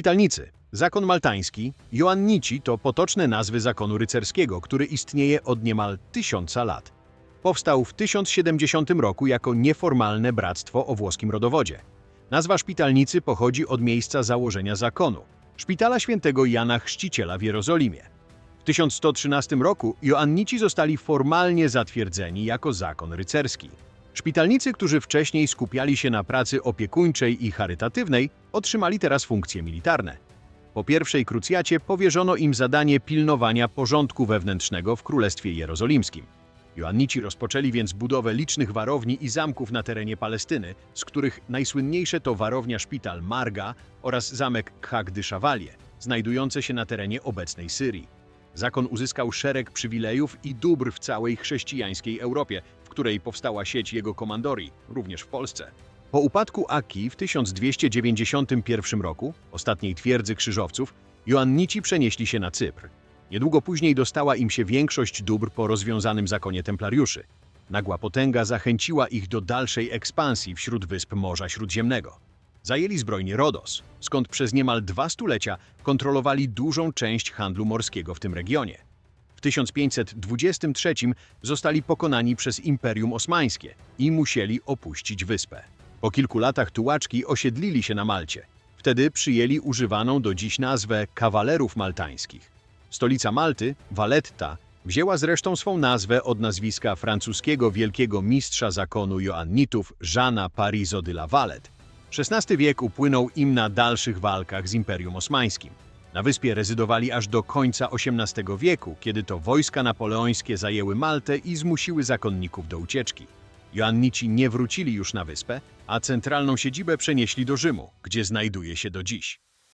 Szpitalnicy. Zakon maltański, Joannici to potoczne nazwy zakonu rycerskiego, który istnieje od niemal tysiąca lat. Powstał w 1070 roku jako nieformalne bractwo o włoskim rodowodzie. Nazwa szpitalnicy pochodzi od miejsca założenia zakonu, szpitala świętego Jana Chrzciciela w Jerozolimie. W 1113 roku Joannici zostali formalnie zatwierdzeni jako zakon rycerski. Szpitalnicy, którzy wcześniej skupiali się na pracy opiekuńczej i charytatywnej, otrzymali teraz funkcje militarne. Po pierwszej krucjacie powierzono im zadanie pilnowania porządku wewnętrznego w Królestwie Jerozolimskim. Joannici rozpoczęli więc budowę licznych warowni i zamków na terenie Palestyny, z których najsłynniejsze to warownia szpital Marga oraz zamek Khag Chavalie, znajdujące się na terenie obecnej Syrii. Zakon uzyskał szereg przywilejów i dóbr w całej chrześcijańskiej Europie, której powstała sieć jego komandorii, również w Polsce. Po upadku Aki w 1291 roku, ostatniej twierdzy krzyżowców, Joannici przenieśli się na Cypr. Niedługo później dostała im się większość dóbr po rozwiązanym zakonie templariuszy. Nagła potęga zachęciła ich do dalszej ekspansji wśród wysp Morza Śródziemnego. Zajęli zbrojnie Rodos, skąd przez niemal dwa stulecia kontrolowali dużą część handlu morskiego w tym regionie. W 1523 zostali pokonani przez Imperium Osmańskie i musieli opuścić wyspę. Po kilku latach tułaczki osiedlili się na Malcie. Wtedy przyjęli używaną do dziś nazwę kawalerów maltańskich. Stolica Malty, Valletta, wzięła zresztą swą nazwę od nazwiska francuskiego wielkiego mistrza zakonu Joannitów Jeana Parizo de la Valette. XVI wiek upłynął im na dalszych walkach z Imperium Osmańskim. Na wyspie rezydowali aż do końca XVIII wieku, kiedy to wojska napoleońskie zajęły Maltę i zmusiły zakonników do ucieczki. Joannici nie wrócili już na wyspę, a centralną siedzibę przenieśli do Rzymu, gdzie znajduje się do dziś.